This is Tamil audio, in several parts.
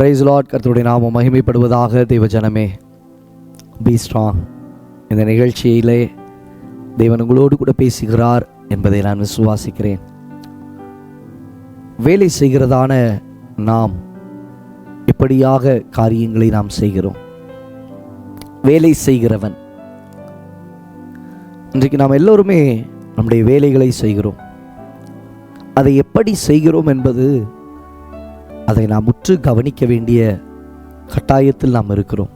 பிரைஸ் லாட் கருத்துடைய நாமம் மகிமைப்படுவதாக தெய்வ ஜனமே பி ஸ்ட்ராங் இந்த நிகழ்ச்சியிலே தேவன் உங்களோடு கூட பேசுகிறார் என்பதை நான் விசுவாசிக்கிறேன். வேலை செய்கிறதான நாம் எப்படியாக காரியங்களை நாம் செய்கிறோம்? வேலை செய்கிறவன். இன்றைக்கு நாம் எல்லோருமே நம்முடைய வேலைகளை செய்கிறோம். அதை எப்படி செய்கிறோம் என்பது அதை நாம் முற்று கவனிக்க வேண்டிய கட்டாயத்தில் நாம் இருக்கிறோம்.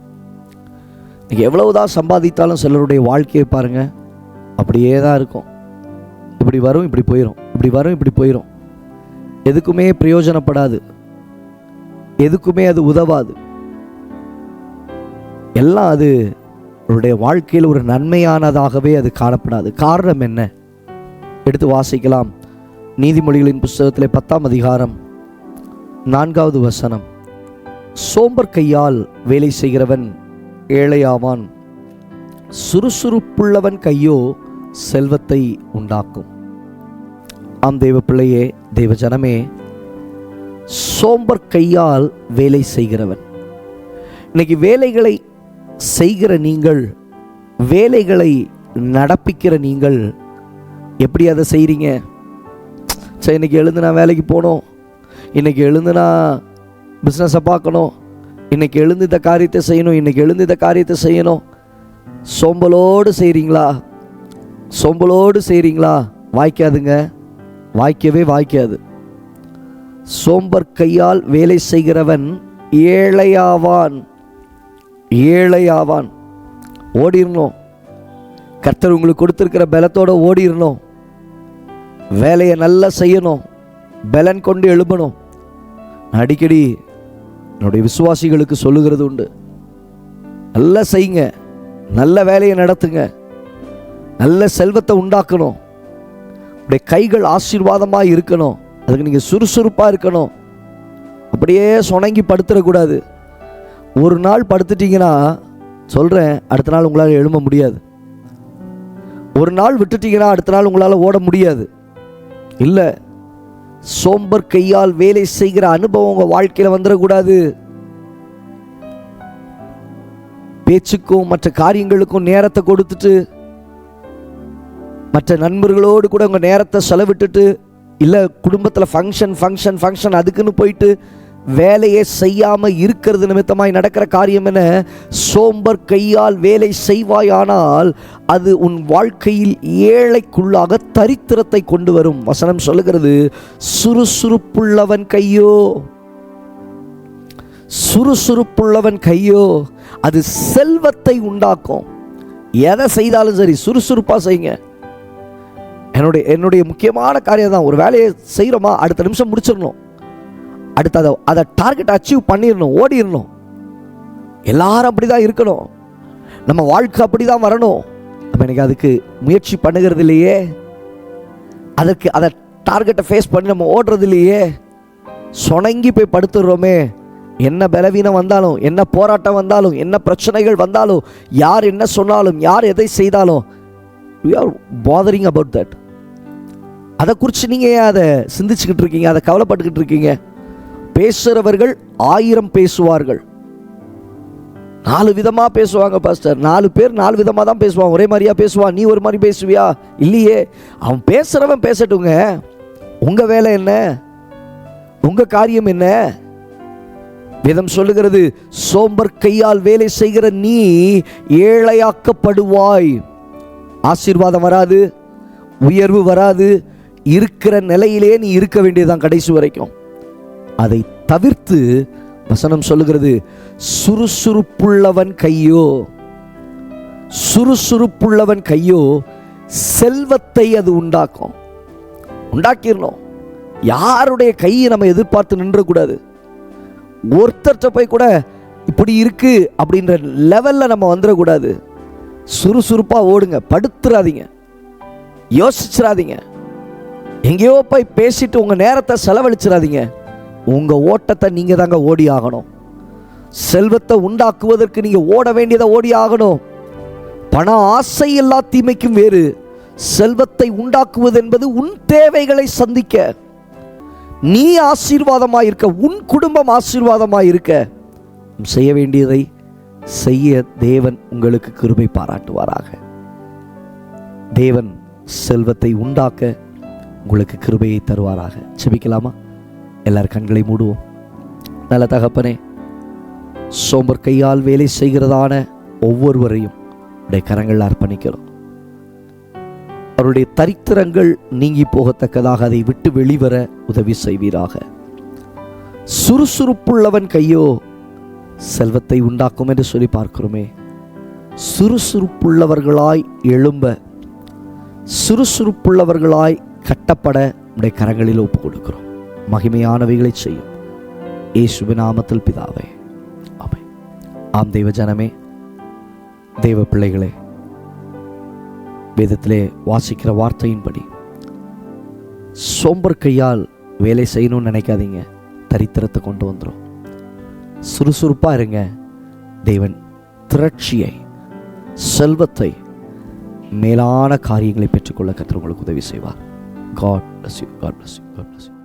நீங்கள் எவ்வளவுதான் சம்பாதித்தாலும் சிலருடைய வாழ்க்கையை பாருங்கள் அப்படியே தான் இருக்கும். இப்படி வரும் இப்படி போயிடும் இப்படி வரும் இப்படி போயிடும் எதுக்குமே பிரயோஜனப்படாது. எதுக்குமே அது உதவாது. எல்லாம் அது அவருடைய வாழ்க்கையில் ஒரு நன்மையானதாகவே அது காணப்படாது. காரணம் என்ன? எடுத்து வாசிக்கலாம். நீதிமொழிகளின் புஸ்தகத்தில் பத்தாம் அதிகாரம் நான்காவது வசனம். சோம்பர் கையால் வேலை செய்கிறவன் ஏழையாவான். சுறுசுறுப்புள்ளவன் கையோ செல்வத்தை உண்டாக்கும். ஆம் தெய்வ பிள்ளையே தெய்வ ஜனமே சோம்பர் கையால் வேலை செய்கிறவன். இன்னைக்கு வேலைகளை செய்கிற நீங்கள் வேலைகளை நடப்பிக்கிற நீங்கள் எப்படி அதை செய்கிறீங்க சரி இன்னைக்கு எழுந்து நான் வேலைக்கு போனோம். இன்றைக்கி எழுந்து நான் பிஸ்னஸை பார்க்கணும். இன்றைக்கி எழுந்து இந்த காரியத்தை செய்யணும். இன்னைக்கு எழுந்து இந்த காரியத்தை செய்யணும். சோம்பலோடு செய்கிறீங்களா சோம்பலோடு செய்கிறீங்களா வாய்க்காதுங்க. வாய்க்கவே வாய்க்காது. சோம்பர் கையால் வேலை செய்கிறவன் ஏழையாவான். ஏழையாவான். ஓடிடணும் கர்த்தர் உங்களுக்கு கொடுத்துருக்கிற பலத்தோடு ஓடிடணும் வேலையை நல்லா செய்யணும். பலன் கொண்டு எழுப்பணும் நான் அடிக்கடி என்னுடைய விசுவாசிகளுக்கு சொல்லுகிறது உண்டு. நல்லா செய்யுங்க நல்ல வேலையை நடத்துங்க. நல்ல செல்வத்தை உண்டாக்கணும். உடைய கைகள் ஆசீர்வாதமாக இருக்கணும். அதுக்கு நீங்கள் சுறுசுறுப்பாக இருக்கணும். அப்படியே சுணங்கி படுத்துடக்கூடாது. ஒரு நாள் படுத்துட்டீங்கன்னா சொல்கிறேன் அடுத்த நாள் உங்களால் எழும்ப முடியாது. ஒரு நாள் விட்டுட்டிங்கன்னா அடுத்த நாள் உங்களால் ஓட முடியாது. இல்லை சோம்பர் கையால் வேலை செய்கிற அனுபவம் உங்கள் வாழ்க்கையில் வந்துடக்கூடாது. பேச்சுக்கும் மற்ற காரியங்களுக்கும் நேரத்தை கொடுத்துட்டு மற்ற நண்பர்களோடு கூட உங்கள் நேரத்தை செலவிட்டுட்டு இல்லை குடும்பத்தில் ஃபங்க்ஷன் ஃபங்க்ஷன் ஃபங்க்ஷன் அதுக்குன்னு போயிட்டு வேலையை செய்யாமல் இருக்கிறது நிமித்தமாய் நடக்கிற காரியம் என்ன? சோம்பர் கையால் வேலை செய்வாயானால் அது உன் வாழ்க்கையில் ஏழைக்குள்ளாக தரித்திரத்தை கொண்டு வரும். வசனம் சொல்லுகிறது சுறுசுறுப்புள்ளவன் கையோ? சுறுசுறுப்புள்ளவன் கையோ? அது செல்வத்தை உண்டாக்கும். எதை செய்தாலும் சரி சுறுசுறுப்பாக செய்யுங்க. என்னுடைய என்னுடைய முக்கியமான காரியம் தான் ஒரு வேலையை செய்கிறோமா அடுத்த நிமிஷம் முடிச்சிடணும். அடுத்து அதை அதை டார்கெட் அச்சீவ் பண்ணிடணும் ஓடிடணும் எல்லாரும் அப்படி தான் இருக்கணும். நம்ம வாழ்க்கை அப்படி தான் வரணும். நம்ம எனக்கு அதுக்கு முயற்சி பண்ணுகிறது இல்லையே? அதற்கு அதை டார்கெட்டை ஃபேஸ் பண்ணி நம்ம ஓடுறது இல்லையே? சொணங்கி போய் படுத்துடுறோமே என்ன பலவீனம் வந்தாலும் என்ன போராட்டம் வந்தாலும் என்ன பிரச்சனைகள் வந்தாலும் யார் என்ன சொன்னாலும் யார் எதை செய்தாலும் we are bothering about that அதை குறித்து நீங்கள் ஏன் அதை சிந்திச்சுக்கிட்டு இருக்கீங்க? அதை கவலைப்பட்டுக்கிட்டு இருக்கீங்க? பேசுகிறவர்கள் ஆயிரம் பேசுவார்கள். நாலு விதமாக பேசுவாங்க பாஸ்டர். நாலு பேர் நாலு விதமாக தான் பேசுவான் ஒரே மாதிரியா பேசுவான் நீ ஒரு மாதிரி பேசுவியா? இல்லையே. அவன் பேசுகிறவன் பேசட்டுங்க. உங்கள் வேலை என்ன? உங்கள் காரியம் என்ன? வேதம் சொல்லுகிறது சோம்பர் கையால் வேலை செய்கிற நீ ஏழையாக்கப்படுவாய். ஆசீர்வாதம் வராது உயர்வு வராது இருக்கிற நிலையிலே நீ இருக்க வேண்டியதுதான் கடைசி வரைக்கும். அதை தவிர்த்து வசனம் சொல்லுகிறது சுறுசுறுப்புள்ளவன் கையோ சுறுசுறுப்புள்ளவன் கையோ செல்வத்தை அது உண்டாக்கும். உண்டாக்கிடணும் யாருடைய கையை நம்ம எதிர்பார்த்து நின்றக்கூடாது. ஒருத்தர்கிட்ட போய் கூட இப்படி இருக்கு அப்படின்ற லெவலில் நம்ம வந்துடக்கூடாது சுறுசுறுப்பாக ஓடுங்க படுத்துறாதீங்க. யோசிச்சிடாதீங்க எங்கேயோ போய் பேசிட்டு உங்கள் நேரத்தை செலவழிச்சிடாதீங்க உங்கள் ஓட்டத்தை நீங்கள் தாங்க ஓடி ஆகணும். செல்வத்தை உண்டாக்குவதற்கு நீங்கள் ஓட வேண்டியதை ஓடி ஆகணும். பண ஆசை எல்லா தீமைக்கும் வேறு. செல்வத்தை உண்டாக்குவது என்பது உன் தேவைகளை சந்திக்க. நீ ஆசீர்வாதமாக இருக்க உன் குடும்பம் ஆசீர்வாதமாக இருக்க செய்ய வேண்டியதை செய்ய தேவன் உங்களுக்கு கிருபை பாராட்டுவாராக. தேவன் செல்வத்தை உண்டாக்க உங்களுக்கு கிருபையை தருவாராக. செபிக்கலாமா எல்லார் கண்களை மூடுவோம். நல்ல தகப்பனே சோம்பர் கையால் வேலை செய்கிறதான ஒவ்வொருவரையும் உடைய கரங்கள் அர்ப்பணிக்கிறோம். அவருடைய தரித்திரங்கள் நீங்கி போகத்தக்கதாக அதை விட்டு வெளிவர உதவி செய்வீராக. சுறுசுறுப்புள்ளவன் கையோ செல்வத்தை உண்டாக்கும் என்று சொல்லி பார்க்கிறோமே. சுறுசுறுப்புள்ளவர்களாய் எழும்ப சுறுசுறுப்புள்ளவர்களாய் கட்டப்பட உடைய கரங்களில் ஒப்பு கொடுக்கிறோம் மகிமையானவைகளை செய்யும். இயேசுவின் நாமத்தில் பிதாவே. ஆமை ஆம் தெய்வ ஜனமே தெய்வ பிள்ளைகளே வேதத்திலே வாசிக்கிற வார்த்தையின்படி சோம்பர் கையால் வேலை செய்யணும்னு நினைக்காதீங்க. தரித்திரத்தை கொண்டு வந்துடும் சுறுசுறுப்பாக இருங்க. தேவன் திரட்சியை செல்வத்தை மேலான காரியங்களை பெற்றுக்கொள்ள கத்திர உங்களுக்கு உதவி செய்வார். God bless you God bless you God bless you